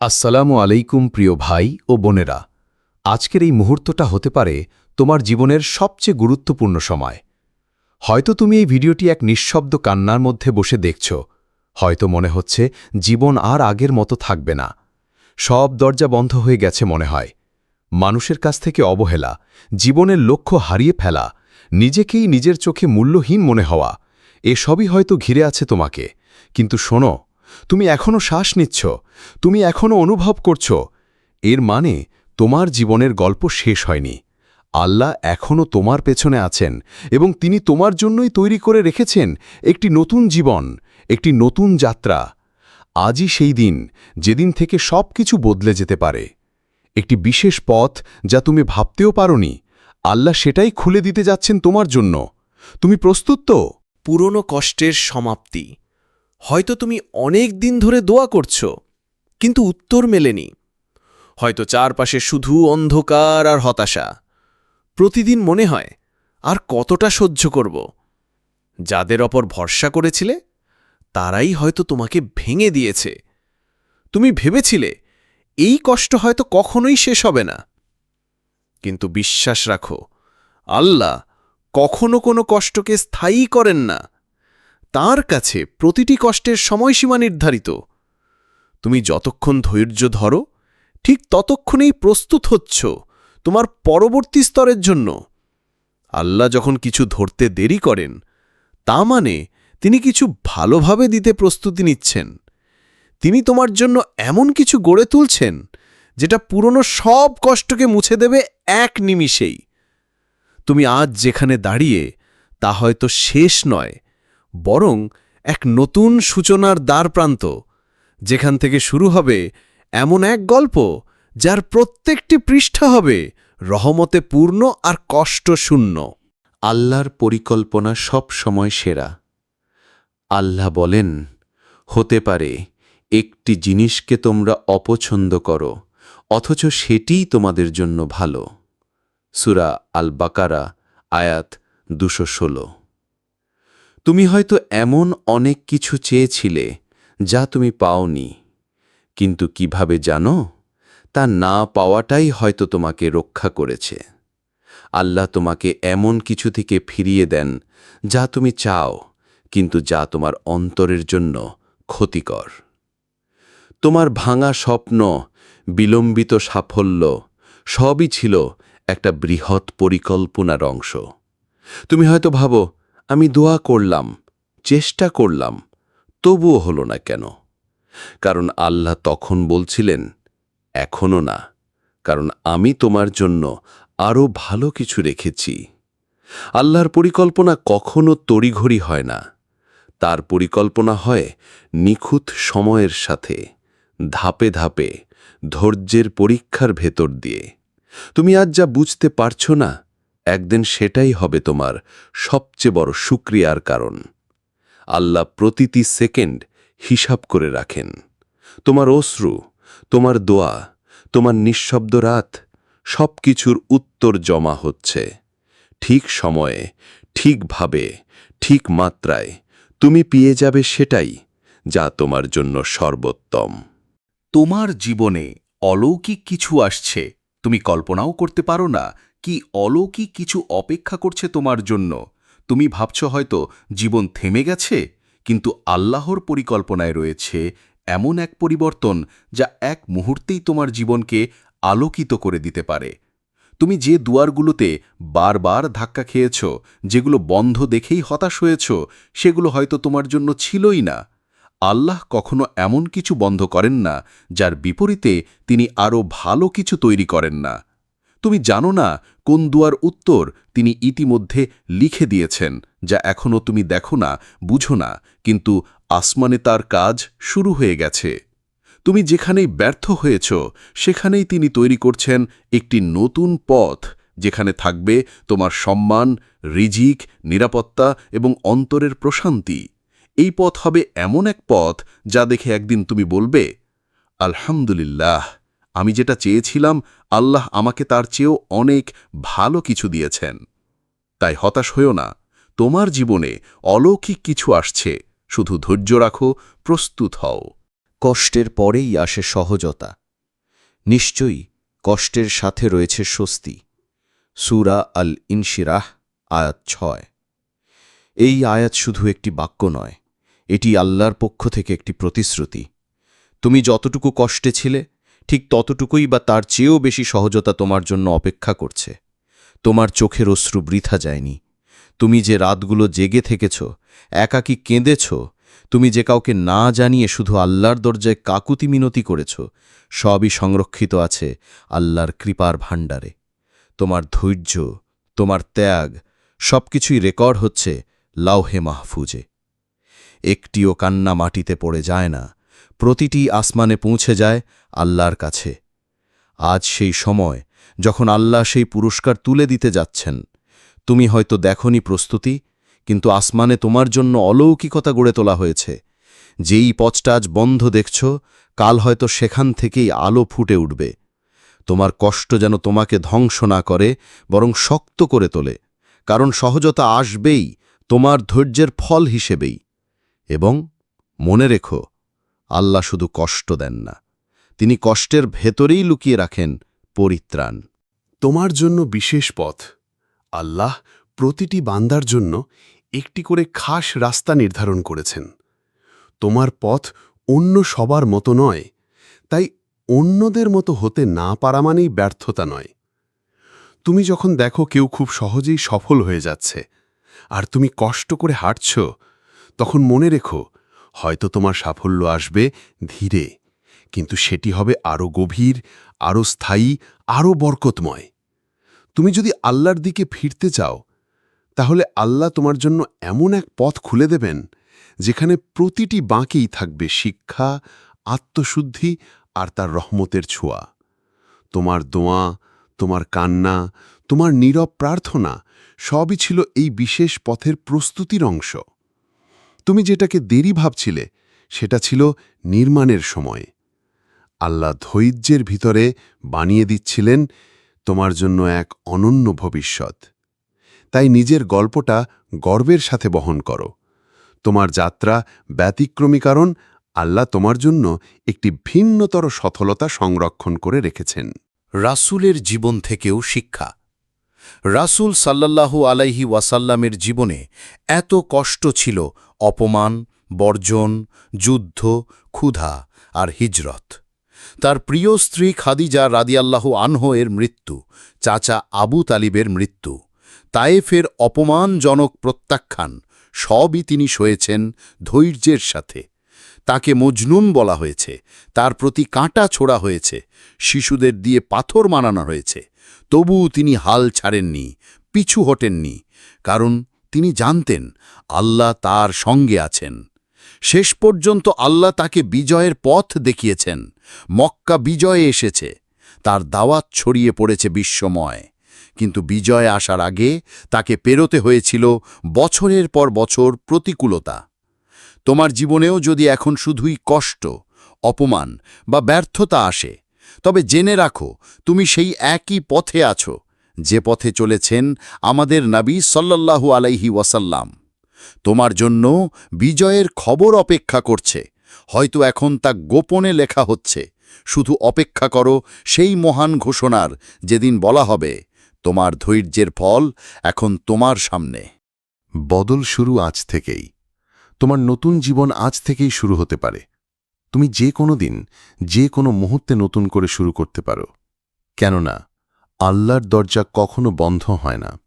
আসসালামু আলাইকুম প্রিয় ভাই ও বোনেরা। আজকের এই মুহূর্তটা হতে পারে তোমার জীবনের সবচেয়ে গুরুত্বপূর্ণ সময়। হয়তো তুমি এই ভিডিওটি এক নিঃশব্দ কান্নার মধ্যে বসে দেখছ। হয়তো মনে হচ্ছে জীবন আর আগের মতো থাকবে না। সব দরজা বন্ধ হয়ে গেছে মনে হয়। মানুষের কাছ থেকে অবহেলা, জীবনের লক্ষ্য হারিয়ে ফেলা, নিজেকেই নিজের চোখে মূল্যহীন মনে হওয়া, এসবই হয়তো ঘিরে আছে তোমাকে। কিন্তু শোনো তুমি এখনও শ্বাস নিচ্ছ, তুমি এখনও অনুভব করছ। এর মানে তোমার জীবনের গল্প শেষ হয়নি। আল্লাহ এখনও তোমার পেছনে আছেন এবং তিনি তোমার জন্যই তৈরি করে রেখেছেন একটি নতুন জীবন, একটি নতুন যাত্রা। আজই সেই দিন যেদিন থেকে সব কিছু বদলে যেতে পারে। একটি বিশেষ পথ যা তুমি ভাবতেও পারোনি। আল্লাহ সেটাই খুলে দিতে যাচ্ছেন তোমার জন্য। তুমি প্রস্তুত তো? পুরনো কষ্টের সমাপ্তি। হয়তো তুমি অনেক দিন ধরে দোয়া করছ, কিন্তু উত্তর মেলেনি। হয়তো চারপাশে শুধু অন্ধকার আর হতাশা। প্রতিদিন মনে হয়, আর কতটা সহ্য করব? যাদের অপর ভরসা করেছিলে, তারাই হয়তো তোমাকে ভেঙে দিয়েছে। তুমি ভেবেছিলে, এই কষ্ট হয়তো কখনোই শেষ হবে না। কিন্তু বিশ্বাস রাখো, আল্লাহ কখনো কোনো কষ্টকে স্থায়ী করেন না। তার কাছে প্রতিটি কষ্টের সময়সীমা নির্ধারিত। তুমি যতক্ষণ ধৈর্য ধরো, ঠিক ততক্ষণেই প্রস্তুত হচ্ছ তোমার পরবর্তী স্তরের জন্য। আল্লাহ যখন কিছু ধরতে দেরি করেন, তা মানে তিনি কিছু ভালোভাবে দিতে প্রস্তুতি নিচ্ছেন। তিনি তোমার জন্য এমন কিছু গড়ে তুলছেন, যেটা পুরনো সব কষ্টকে মুছে দেবে এক নিমিষেই। তুমি আজ যেখানে দাঁড়িয়ে, তা হয়তো শেষ নয় বরং এক নতুন সূচনার দ্বারপ্রান্ত, যেখান থেকে শুরু হবে এমন এক গল্প যার প্রত্যেকটি পৃষ্ঠা হবে রহমতে পূর্ণ আর কষ্টশূন্য। আল্লাহর পরিকল্পনা সব সময় সেরা। আল্লাহ বলেন, হতে পারে একটি জিনিসকে তোমরা অপছন্দ করো, অথচ সেটিই তোমাদের জন্য ভালো। সুরা আল বাকারা আয়াত দুশো ষোলো। তুমি হয়তো এমন অনেক কিছু চেয়েছিলে যা তুমি পাওনি। কিন্তু কীভাবে জানো? তা না পাওয়াটাই হয়তো তোমাকে রক্ষা করেছে। আল্লাহ তোমাকে এমন কিছু থেকে ফিরিয়ে দেন যা তুমি চাও, কিন্তু যা তোমার অন্তরের জন্য ক্ষতিকর। তোমার ভাঙা স্বপ্ন, বিলম্বিত সাফল্য, সবই ছিল একটা বৃহৎ পরিকল্পনার অংশ। তুমি হয়তো ভাবো আমি দোয়া করলাম, চেষ্টা করলাম, তবুও হলো না কেন? কারণ আল্লাহ তখন বলছিলেন এখনও না, কারণ আমি তোমার জন্য আরও ভালো কিছু রেখেছি। আল্লাহর পরিকল্পনা কখনো তড়িঘড়ি হয় না। তার পরিকল্পনা হয় নিখুঁত সময়ের সাথে, ধাপে ধাপে, ধৈর্যের পরীক্ষার ভেতর দিয়ে। তুমি আজ যা বুঝতে পারছ না একদিন সেটাই হবে তোমার সবচেয়ে বড় সুক্রিয়ার কারণ। আল্লাহ প্রতিটি সেকেন্ড হিসাব করে রাখেন। তোমার অশ্রু, তোমার দোয়া, তোমার নিঃশব্দ রাত সব কিছুর উত্তর জমা হচ্ছে। ঠিক সময়ে ঠিকভাবে ঠিক মাত্রায় তুমি পেয়ে যাবে সেটাই যা তোমার জন্য সর্বোত্তম। তোমার জীবনে অলৌকিক কিছু আসছে, তুমি কল্পনাও করতে পারো না কি অলৌকিক কিছু অপেক্ষা করছে তোমার জন্য? তুমি ভাবছ হয়তো জীবন থেমে গেছে, কিন্তু আল্লাহর পরিকল্পনায় রয়েছে এমন এক পরিবর্তন যা এক মুহূর্তেই তোমার জীবনকে আলোকিত করে দিতে পারে। তুমি যে দুয়ারগুলোতে বারবার ধাক্কা খেয়েছ, যেগুলো বন্ধ দেখেই হতাশ হয়েছ, সেগুলো হয়তো তোমার জন্য ছিলই না। আল্লাহ কখনো এমন কিছু বন্ধ করেন না, যার বিপরীতে তিনি আরও ভালো কিছু তৈরি করেন না। তুমি জানো না কোন দুয়ার উত্তর তিনি ইতিমধ্যে লিখে দিয়েছেন, যা এখনও তুমি দেখো না, বুঝো না, কিন্তু আসমানে তার কাজ শুরু হয়ে গেছে। তুমি যেখানেই ব্যর্থ হয়েছ, সেখানেই তিনি তৈরি করছেন একটি নতুন পথ, যেখানে থাকবে তোমার সম্মান, রিজিক, নিরাপত্তা এবং অন্তরের প্রশান্তি। এই পথ হবে এমন এক পথ, যা দেখে একদিন তুমি বলবে, আলহামদুলিল্লাহ। আমি যেটা চেয়েছিলাম, আল্লাহ আমাকে তার চেয়েও অনেক ভালো কিছু দিয়েছেন। তাই হতাশ হয়েও না, তোমার জীবনে অলৌকিক কিছু আসছে, শুধু ধৈর্য রাখো, প্রস্তুত হও। কষ্টের পরেই আসে সহজতা। নিশ্চয়ই কষ্টের সাথে রয়েছে স্বস্তি। সুরা আল ইনশিরাহ আয়াত ছয়। এই আয়াত শুধু একটি বাক্য নয়, এটি আল্লাহর পক্ষ থেকে একটি প্রতিশ্রুতি। তুমি যতটুকু কষ্টে ছিলে ঠিক ততটুকুই বা তার চেয়েও বেশি সহজতা তোমার জন্য অপেক্ষা করছে। তোমার চোখের অশ্রু বৃথা যায়নি। তুমি যে রাতগুলো জেগে থেকেছ, একাকী কেঁদেছ, তুমি যে কাউকে না জানিয়ে শুধু আল্লাহর দরজায় কাকুতি মিনতি করেছ, সবই সংরক্ষিত আছে আল্লাহর কৃপার ভাণ্ডারে। তোমার ধৈর্য, তোমার ত্যাগ, সবকিছুই রেকর্ড হচ্ছে লাউহে মাহফুজে। একটিও কান্না মাটিতে পড়ে যায় না, প্রতিটি আসমানে পৌঁছে যায় আল্লাহর কাছে। আজ সেই সময় যখন আল্লাহ সেই পুরস্কার তুলে দিতে যাচ্ছেন। তুমি হয়তো দেখনি প্রস্তুতি, কিন্তু আসমানে তোমার জন্য অলৌকিকতা গড়ে তোলা হয়েছে। যেই পথটা আজ বন্ধ দেখছ, কাল হয়তো সেখান থেকেই আলো ফুটে উঠবে। তোমার কষ্ট যেন তোমাকে ধ্বংস না করে, বরং শক্ত করে তোলে, কারণ সহজতা আসবেই, তোমার ধৈর্যের ফল হিসেবেই। এবং মনে রেখো, আল্লাহ শুধু কষ্ট দেন না। তিনি কষ্টের ভেতরেই লুকিয়ে রাখেন পরিত্রাণ। তোমার জন্য বিশেষ পথ। আল্লাহ প্রতিটি বান্দার জন্য একটি করে খাস রাস্তা নির্ধারণ করেছেন। তোমার পথ অন্য সবার মতো নয়, তাই অন্যদের মতো হতে না পারা মানেই ব্যর্থতা নয়। তুমি যখন দেখো কেউ খুব সহজেই সফল হয়ে যাচ্ছে, আর তুমি কষ্ট করে হাঁটছ, তখন মনে রেখো, হয়তো তোমার সাফল্য আসবে ধীরে। কিন্তু সেটি হবে আরও গভীর আরও স্থায়ী আরও বরকতময়। তুমি যদি আল্লাহর দিকে ফিরতে চাও, তাহলে আল্লাহ তোমার জন্য এমন এক পথ খুলে দেবেন, যেখানে প্রতিটি বাঁকেই থাকবে শিক্ষা, আত্মশুদ্ধি আর তার রহমতের ছোঁয়া। তোমার দোয়া, তোমার কান্না, তোমার নীরব প্রার্থনা সবই ছিল এই বিশেষ পথের প্রস্তুতির অংশ। তুমি যেটাকে দেরি ভাবছিলে, সেটা ছিল নির্মাণের সময়। আল্লাহ ধৈর্যের ভিতরে বানিয়ে দিচ্ছিলেন তোমার জন্য এক অনন্য ভবিষ্যৎ। তাই নিজের গল্পটা গর্বের সাথে বহন করো। তোমার যাত্রা ব্যতিক্রমী কারণ আল্লাহ তোমার জন্য একটি ভিন্নতর সফলতা সংরক্ষণ করে রেখেছেন। রাসূলের জীবন থেকেও শিক্ষা। রাসূল সাল্লাল্লাহু আলাইহি ওয়াসাল্লামের জীবনে এত কষ্ট ছিল অপমান, বর্জন, যুদ্ধ, ক্ষুধা আর হিজরত। তার প্রিয় স্ত্রী খাদিজা রাদিয়াল্লাহু আনহ এর মৃত্যু, চাচা আবু তালিবের মৃত্যু। তায়েফের অপমানজনক প্রত্যাখ্যান সবই তিনি সয়েছেন ধৈর্যের সাথে। তাকে মজনুম বলা হয়েছে, তার প্রতি কাঁটা ছোড়া হয়েছে, শিশুদের দিয়ে পাথর মানানো হয়েছে। তবুও তিনি হাল ছাড়েননি, পিছু হটেননি, কারণ তিনি জানতেন আল্লাহ তার সঙ্গে আছেন। শেষ পর্যন্ত আল্লাহ তাকে বিজয়ের পথ দেখিয়েছেন। মক্কা বিজয়ে এসেছে। তার দাওয়াত ছড়িয়ে পড়েছে বিশ্বময়। কিন্তু বিজয় আসার আগে তাকে পেরোতে হয়েছিল বছরের পর বছর প্রতিকূলতা। তোমার জীবনেও যদি এখন শুধুই কষ্ট, অপমান বা ব্যর্থতা আসে, তবে জেনে রাখো, তুমি সেই একই পথে আছো, যে পথে চলেছেন আমাদের নবী সাল্লাল্লাহু আলাইহি ওয়াসাল্লাম। তোমার জন্য বিজয়ের খবর অপেক্ষা করছে। হয়তো এখন তা গোপনে লেখা হচ্ছে। শুধু অপেক্ষা করো সেই মহান ঘোষণার যেদিন বলা হবে, তোমার ধৈর্যের ফল এখন তোমার সামনে। বদল শুরু আজ থেকেই। তোমার নতুন জীবন আজ থেকেই শুরু হতে পারে। তুমি যে কোনো দিন, যে কোনো মুহূর্তে নতুন করে শুরু করতে পারো। কেননা, আল্লাহর দরজা কখনো বন্ধ হয় না।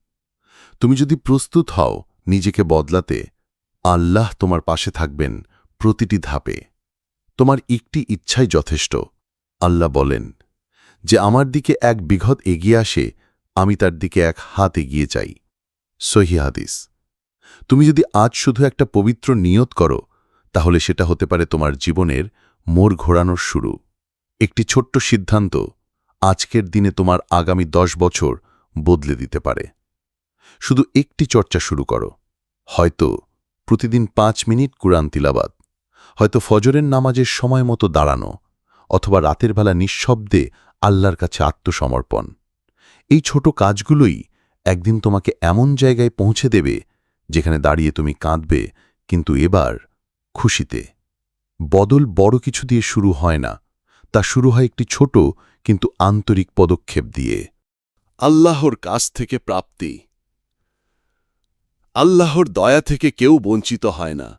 তুমি যদি প্রস্তুত হও নিজেকে বদলাতে আল্লাহ তোমার পাশে থাকবেন প্রতিটি ধাপে। তোমার একটি ইচ্ছাই যথেষ্ট, আল্লাহ বলেন, যে আমার দিকে এক বিঘত এগিয়ে আসে, আমি তার দিকে এক হাত এগিয়ে যাই। সহি হাদিস। তুমি যদি আজ শুধু একটা পবিত্র নিয়ত করো, তাহলে সেটা হতে পারে তোমার জীবনের মোড় ঘোরানোর শুরু। একটি ছোট্ট সিদ্ধান্ত আজকের দিনে তোমার আগামী দশ বছর বদলে দিতে পারে। শুধু একটি চর্চা শুরু করো। হয়তো প্রতিদিন পাঁচ মিনিট কুরআন তিলাবাদ হয়তো ফজরের নামাজের সময় মতো দাঁড়ানো, অথবা রাতের বেলা নিঃশব্দে আল্লাহর কাছে আত্মসমর্পণ। এই ছোট কাজগুলোই একদিন তোমাকে এমন জায়গায় পৌঁছে দেবে যেখানে দাঁড়িয়ে তুমি কাঁদবে, কিন্তু এবার খুশিতে। বদল বড় কিছু দিয়ে শুরু হয় না, তা শুরু হয় একটি ছোট কিন্তু আন্তরিক পদক্ষেপ দিয়ে। আল্লাহর কাছ থেকে প্রাপ্তি। আল্লাহর দয়া থেকে কেউ বঞ্চিত হয় না।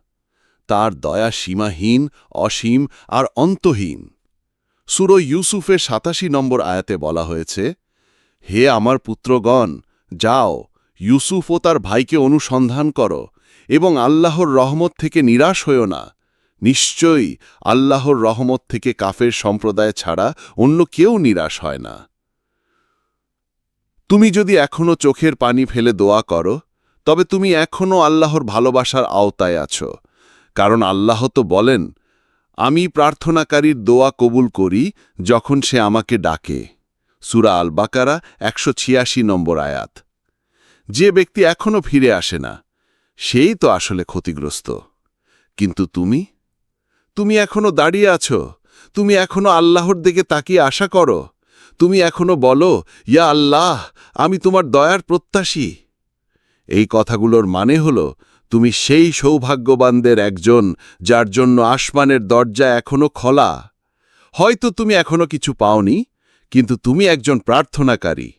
তার দয়া সীমাহীন, অসীম আর অন্তহীন। সুরো ইউসুফের সাতাশি নম্বর আয়াতে বলা হয়েছে, হে আমার পুত্রগণ, যাও, ইউসুফ ও তার ভাইকে অনুসন্ধান করো এবং আল্লাহর রহমত থেকে নিরাশ হইও না। নিশ্চয়ই আল্লাহর রহমত থেকে কাফের সম্প্রদায় ছাড়া অন্য কেউ নিরাশ হয় না। তুমি যদি এখনও চোখের পানি ফেলে দোয়া করো তবে তুমি এখনও আল্লাহর ভালোবাসার আওতায় আছো। কারণ আল্লাহ তো বলেন, আমি প্রার্থনাকারীর দোয়া কবুল করি যখন সে আমাকে ডাকে। সুরা আল বাকারা একশো ছিয়াশি নম্বর আয়াত। যে ব্যক্তি এখনও ফিরে আসে না, সেই তো আসলে ক্ষতিগ্রস্ত। কিন্তু তুমি? তুমি এখনও দাঁড়িয়ে আছো? তুমি এখনও আল্লাহর দিকে তাকিয়ে আশা করো? তুমি এখনও বলো, ইয়া আল্লাহ, আমি তোমার দয়ার প্রত্যাশী। এই কথাগুলোর মানে হল, তুমি সেই সৌভাগ্যবানদের একজন যার জন্য আসমানের দরজা এখনও খোলা। হয়তো তুমি এখনও কিছু পাওনি, কিন্তু তুমি একজন প্রার্থনাকারী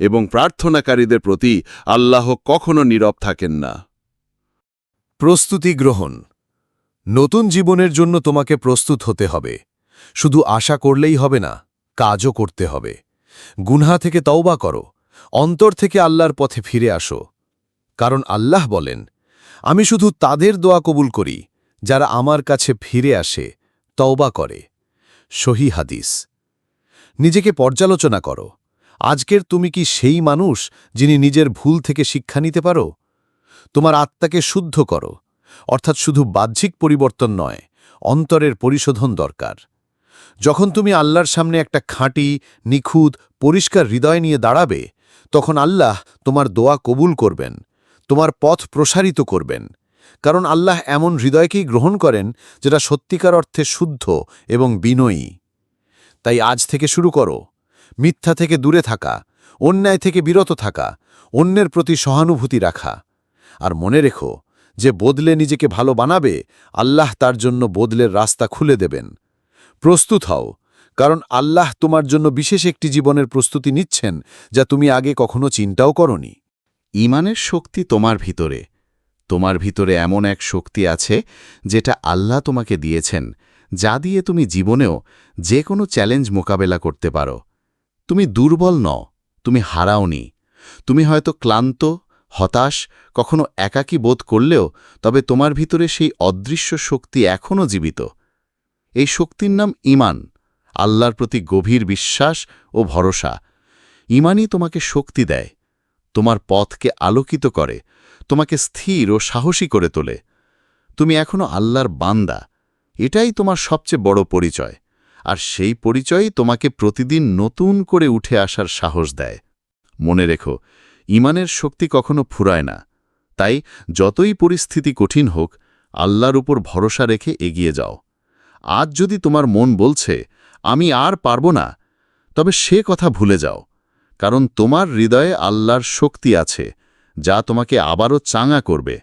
এবং প্রার্থনাকারীদের প্রতি আল্লাহ কখনো নীরব থাকেন না। প্রস্তুতি গ্রহণ। নতুন জীবনের জন্য তোমাকে প্রস্তুত হতে হবে। শুধু আশা করলেই হবে না, কাজও করতে হবে। গুনহা থেকে তওবা করো। অন্তর থেকে আল্লাহর পথে ফিরে আসো। কারণ আল্লাহ বলেন, আমি শুধু তাদের দোয়া কবুল করি, যারা আমার কাছে ফিরে আসে, তওবা করে। সহি হাদিস। নিজেকে পর্যালোচনা করো। আজকের তুমি কি সেই মানুষ যিনি নিজের ভুল থেকে শিক্ষা নিতে পারো? তোমার আত্মাকে শুদ্ধ করো। অর্থাৎ শুধু বাহ্যিক পরিবর্তন নয়, অন্তরের পরিশোধন দরকার। যখন তুমি আল্লাহর সামনে একটা খাঁটি, নিখুঁত, পরিষ্কার হৃদয় নিয়ে দাঁড়াবে, তখন আল্লাহ তোমার দোয়া কবুল করবেন। তোমার পথ প্রসারিত করবেন। কারণ আল্লাহ এমন হৃদয়কেই গ্রহণ করেন যেটা সত্যিকার অর্থে শুদ্ধ এবং বিনয়ী। তাই আজ থেকে শুরু করো। মিথ্যা থেকে দূরে থাকা, অন্যায় থেকে বিরত থাকা, অন্যের প্রতি সহানুভূতি রাখা। আর মনে রেখো, যে বদলে নিজেকে ভালো বানাবে, আল্লাহ তার জন্য বদলের রাস্তা খুলে দেবেন। প্রস্তুত হও, কারণ আল্লাহ তোমার জন্য বিশেষ একটি জীবনের প্রস্তুতি নিচ্ছেন যা তুমি আগে কখনো চিন্তাও করনি। ইমানের শক্তি তোমার ভিতরে। তোমার ভিতরে এমন এক শক্তি আছে, যেটা আল্লাহ তোমাকে দিয়েছেন, যা দিয়ে তুমি জীবনেও যে কোনো চ্যালেঞ্জ মোকাবেলা করতে পারো। তুমি দুর্বল নও, তুমি হারাওনি। তুমি হয়তো ক্লান্ত, হতাশ, কখনো একাকী বোধ করলেও, তবে তোমার ভিতরে সেই অদৃশ্য শক্তি এখনও জীবিত। এই শক্তির নাম ইমান, আল্লাহর প্রতি গভীর বিশ্বাস ও ভরসা। ইমানই তোমাকে শক্তি দেয়। তোমার পথকে আলোকিত করে, তোমাকে স্থির ও সাহসী করে তোলে। তুমি এখনও আল্লাহর বান্দা, এটাই তোমার সবচেয়ে বড় পরিচয়, আর সেই পরিচয়ই তোমাকে প্রতিদিন নতুন করে উঠে আসার সাহস দেয়। মনে রেখো, ইমানের শক্তি কখনো ফুরায় না, তাই যতই পরিস্থিতি কঠিন হোক, আল্লাহর উপর ভরসা রেখে এগিয়ে যাও। আজ যদি তোমার মন বলছে, আমি আর পারব না, তবে সে কথা ভুলে যাও। কারণ তোমার হৃদয়ে আল্লাহর শক্তি আছে, যা তোমাকে আবারও চাঙা করবে।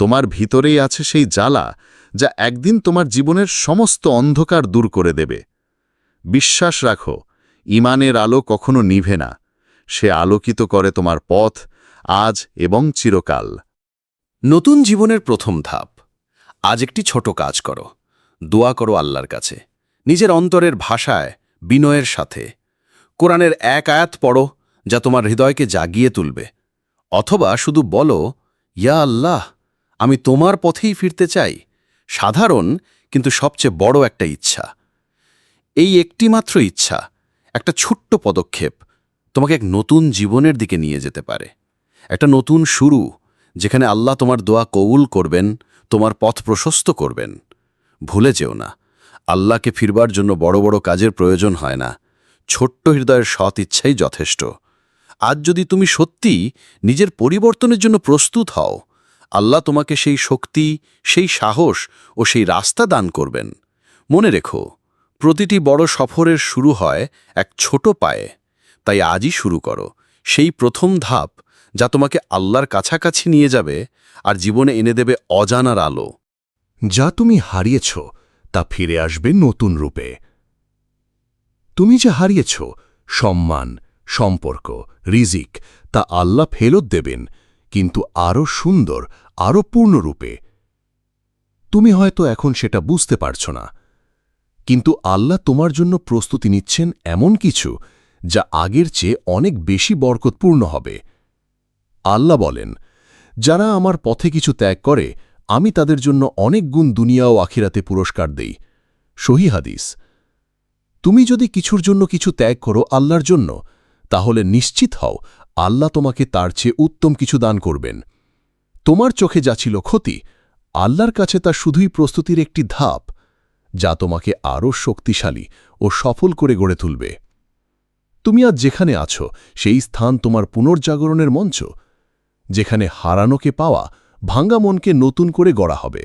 তোমার ভিতরেই আছে সেই জ্বালা, যা একদিন তোমার জীবনের সমস্ত অন্ধকার দূর করে দেবে। বিশ্বাস রাখো, ইমানের আলো কখনো নিভে না। সে আলোকিত করে তোমার পথ আজ এবং চিরকাল। নতুন জীবনের প্রথম ধাপ, আজ একটি ছোট কাজ করো, দোয়া করো আল্লাহর কাছে, নিজের অন্তরের ভাষায়, বিনয়ের সাথে। কোরআনের এক আয়াত পড়ো, যা তোমার হৃদয়কে জাগিয়ে তুলবে। অথবা শুধু বলো, ইয়া আল্লাহ, আমি তোমার পথেই ফিরতে চাই। সাধারণ, কিন্তু সবচেয়ে বড় একটা ইচ্ছা। এই একটিমাত্র ইচ্ছা, একটা ছোট্ট পদক্ষেপ, তোমাকে এক নতুন জীবনের দিকে নিয়ে যেতে পারে। একটা নতুন শুরু, যেখানে আল্লাহ তোমার দোয়া কবুল করবেন, তোমার পথ প্রশস্ত করবেন। ভুলে যেও না, আল্লাহকে ফিরবার জন্য বড় বড় কাজের প্রয়োজন হয় না। ছোট্ট হৃদয়ের সৎ ইচ্ছাই যথেষ্ট। আজ যদি তুমি সত্যি নিজের পরিবর্তনের জন্য প্রস্তুত হও, আল্লাহ তোমাকে সেই শক্তি, সেই সাহস ও সেই রাস্তা দান করবেন। মনে রেখো, প্রতিটি বড় সফরের শুরু হয় এক ছোট পায়ে। তাই আজই শুরু করো। সেই প্রথম ধাপ যা তোমাকে আল্লাহর কাছাকাছি নিয়ে যাবে আর জীবনে এনে দেবে অজানার আলো। যা তুমি হারিয়েছ, তা ফিরে আসবে নতুন রূপে। তুমি যে হারিয়েছ, সম্মান, সম্পর্ক, রিজিক, তা আল্লাহ ফেরত দেবেন, কিন্তু আরও সুন্দর আরও পূর্ণরূপে। তুমি হয়তো এখন সেটা বুঝতে পারছ না, কিন্তু আল্লাহ তোমার জন্য প্রস্তুতি নিচ্ছেন এমন কিছু, যা আগের চেয়ে অনেক বেশি বরকতপূর্ণ হবে। আল্লাহ বলেন, যারা আমার পথে কিছু ত্যাগ করে, আমি তাদের জন্য অনেক গুণ দুনিয়া ও আখিরাতে পুরস্কার দেই। সহি হাদিস। তুমি যদি কিছুর জন্য কিছু ত্যাগ করো আল্লাহর জন্য, তাহলে নিশ্চিত হও আল্লাহ তোমাকে তার চেয়ে উত্তম কিছু দান করবেন। তোমার চোখে যা ছিল ক্ষতি, আল্লাহর কাছে তা শুধুই প্রস্তুতির একটি ধাপ, যা তোমাকে আরও শক্তিশালী ও সফল করে গড়ে তুলবে। তুমি আজ যেখানে আছো, সেই স্থান তোমার পুনর্জাগরণের মঞ্চ, যেখানে হারানোকে পাওয়া, ভাঙ্গা মনকে নতুন করে গড়া হবে।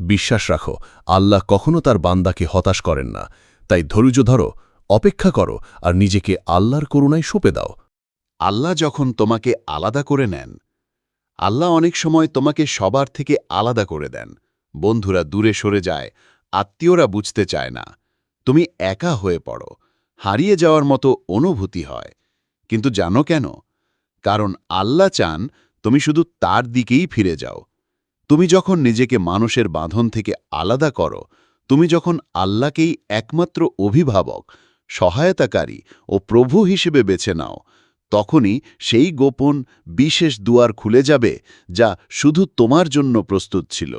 বিশ্বাস রাখো, আল্লাহ কখনো তার বান্দাকে হতাশ করেন না। তাই ধৈর্য ধরো, অপেক্ষা করো আর নিজেকে আল্লাহর করুণায় সঁপে দাও। আল্লাহ যখন তোমাকে আলাদা করে নেন, আল্লাহ অনেক সময় তোমাকে সবার থেকে আলাদা করে দেন। বন্ধুরা দূরে সরে যায়, আত্মীয়রা বুঝতে চায় না। তুমি একা হয়ে পড়ো, হারিয়ে যাওয়ার মতো অনুভূতি হয়। কিন্তু জানো কেন? কারণ আল্লাহ চান তুমি শুধু তার দিকেই ফিরে যাও। তুমি যখন নিজেকে মানুষের বাঁধন থেকে আলাদা করো তুমি যখন আল্লাহকেই একমাত্র অভিভাবক, সহায়তাকারী ও প্রভু হিসেবে বেছে নাও, তখনই সেই গোপন, বিশেষ দুয়ার খুলে যাবে যা শুধু তোমার জন্য প্রস্তুত ছিল।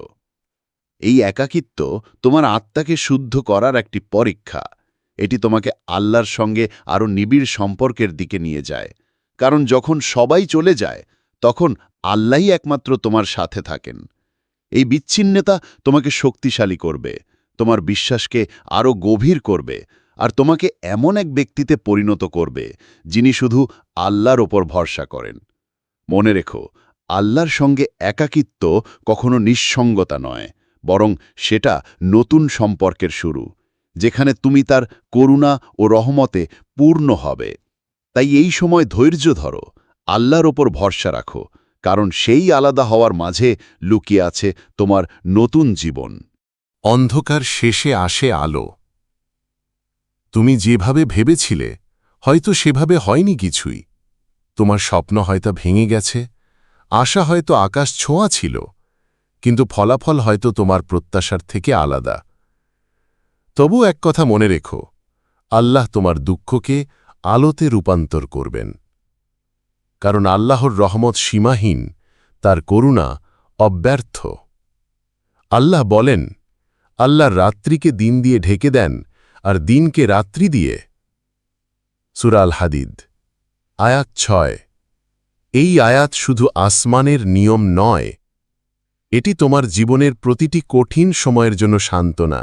এই একাকিত্ব তোমার আত্মাকে শুদ্ধ করার একটি পরীক্ষা। এটি তোমাকে আল্লাহর সঙ্গে আরও নিবিড় সম্পর্কের দিকে নিয়ে যায়। কারণ যখন সবাই চলে যায়, তখন আল্লাহই একমাত্র তোমার সাথে থাকেন। এই বিচ্ছিন্নতা তোমাকে শক্তিশালী করবে। তোমার বিশ্বাসকে আরও গভীর করবে আর তোমাকে এমন এক ব্যক্তিতে পরিণত করবে যিনি শুধু আল্লাহর ওপর ভরসা করেন। মনে রেখো, আল্লাহর সঙ্গে একাকিত্ব কখনো নিঃসঙ্গতা নয়, বরং সেটা নতুন সম্পর্কের শুরু, যেখানে তুমি তার করুণা ও রহমতে পূর্ণ হবে। তাই এই সময় ধৈর্য ধরো, আল্লাহর ওপর ভরসা রাখো, কারণ সেই আলাদা হওয়ার মাঝে লুকিয়ে আছে তোমার নতুন জীবন। অন্ধকার শেষে আসে আলো। তুমি যেভাবে ভেবেছিলে, হয়তো সেভাবে হয়নি কিছুই। তোমার স্বপ্ন হয়তো ভেঙে গেছে, আশা হয়তো আকাশ ছোঁয়া ছিল, কিন্তু ফলাফল হয়তো তোমার প্রত্যাশার থেকে আলাদা। তবু এক কথা মনে রেখো, আল্লাহ তোমার দুঃখকে আলোতে রূপান্তর করবেন। কারণ আল্লাহর রহমত সীমাহীন, তার করুণা অব্যর্থ। আল্লাহ বলেন আল্লাহ রাত্রিকে দিন দিয়ে ঢেকে দেন আর দিনকে রাত্রি দিয়ে। সুরাল হাদিদ আয়াত ছয়। এই আয়াত শুধু আসমানের নিয়ম নয়, এটি তোমার জীবনের প্রতিটি কঠিন সময়ের জন্য সান্ত্বনা।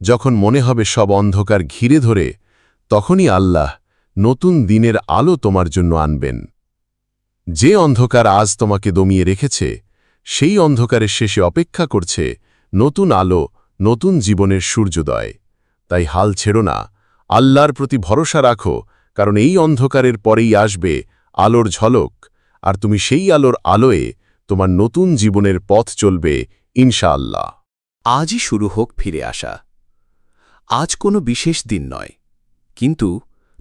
যখন মনে হবে সব অন্ধকার ঘিরে ধরে, তখনই আল্লাহ নতুন দিনের আলো তোমার জন্য আনবেন। যে অন্ধকার আজ তোমাকে দমিয়ে রেখেছে, সেই অন্ধকারের শেষে অপেক্ষা করছে নতুন আলো নতুন জীবনের সূর্যোদয়। তাই হাল ছেড়ো না। আল্লাহর প্রতি ভরসা রাখো, কারণ এই অন্ধকারের পরেই আসবে আলোর ঝলক, আর তুমি সেই আলোর আলোয়ে তোমার নতুন জীবনের পথ চলবে, ইনশাআল্লাহ। আজই শুরু হোক ফিরে আসা। আজ কোনো বিশেষ দিন নয়, কিন্তু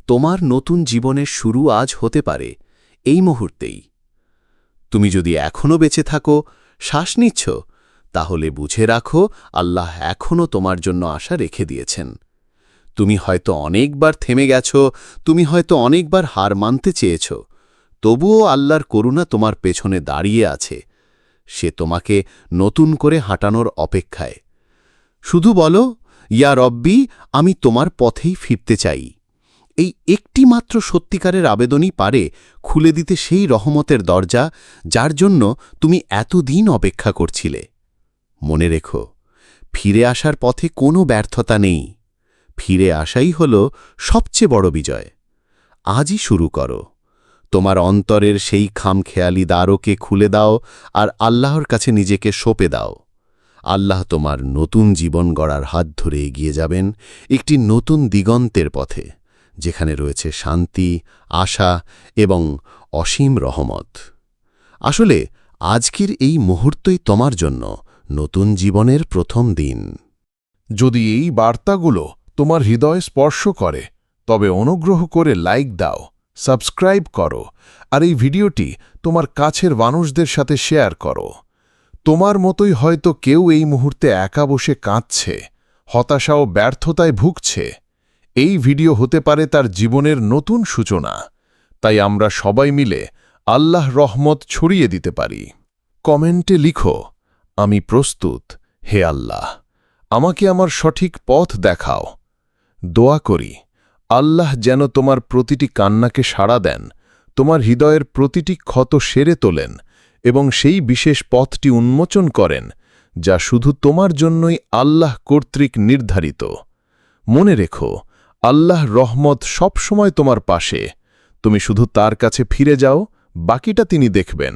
তোমার নতুন জীবনের শুরু আজ হতে পারে এই মুহূর্তেই। তুমি যদি এখনও বেঁচে থাকো, শ্বাস নিচ্ছ তাহলে বুঝে রাখো, আল্লাহ এখনও তোমার জন্য আশা রেখে দিয়েছেন। তুমি হয়তো অনেকবার থেমে গেছ, তুমি হয়তো অনেকবার হার মানতে চেয়েছ, তবুও আল্লাহর করুণা তোমার পেছনে দাঁড়িয়ে আছে। সে তোমাকে নতুন করে হাঁটানোর অপেক্ষায়। শুধু বলো, ইয়া রব্বি, আমি তোমার পথেই ফিরতে চাই। এই একটি মাত্র সত্যিকারের আবেদনই পারে খুলে দিতে সেই রহমতের দরজা, যার জন্য তুমি এতদিন অপেক্ষা করছিলে। মনে রেখো, ফিরে আসার পথে কোনো ব্যর্থতা নেই। ফিরে আসাই হল সবচেয়ে বড় বিজয়। আজই শুরু করো। তোমার অন্তরের সেই খামখেয়ালি দ্বারকে খুলে দাও আর আল্লাহর কাছে নিজেকে সঁপে দাও। আল্লাহ তোমার নতুন জীবন গড়ার হাত ধরে এগিয়ে যাবেন একটি নতুন দিগন্তের পথে, যেখানে রয়েছে শান্তি, আশা এবং অসীম রহমত। আসলে আজকের এই মুহূর্তই তোমার জন্য নতুন জীবনের প্রথম দিন। যদি এই বার্তাগুলো তোমার হৃদয় স্পর্শ করে, তবে অনুগ্রহ করে লাইক দাও, সাবস্ক্রাইব করো, আর এই ভিডিওটি তোমার কাছের মানুষদের সাথে শেয়ার করো। তোমার মতোই হয়তো কেউ এই মুহূর্তে একা বসে কাঁদছে, হতাশা ও ব্যর্থতায় ভুগছে। এই ভিডিও হতে পারে তার জীবনের নতুন সূচনা। তাই আমরা সবাই মিলে আল্লাহ রহমত ছড়িয়ে দিতে পারি। কমেন্টে লিখো আমি প্রস্তুত, হে আল্লাহ, আমাকে আমার সঠিক পথ দেখাও। দোয়া করি, আল্লাহ যেন তোমার প্রতিটি কান্নাকে সাড়া দেন, তোমার হৃদয়ের প্রতিটি ক্ষত সেরে তোলেন এবং সেই বিশেষ পথটি উন্মোচন করেন, যা শুধু তোমার জন্যই আল্লাহ কর্তৃক নির্ধারিত। মনে রেখো, আল্লাহ রহমত সবসময় তোমার পাশে। তুমি শুধু তার কাছে ফিরে যাও, বাকিটা তিনি দেখবেন।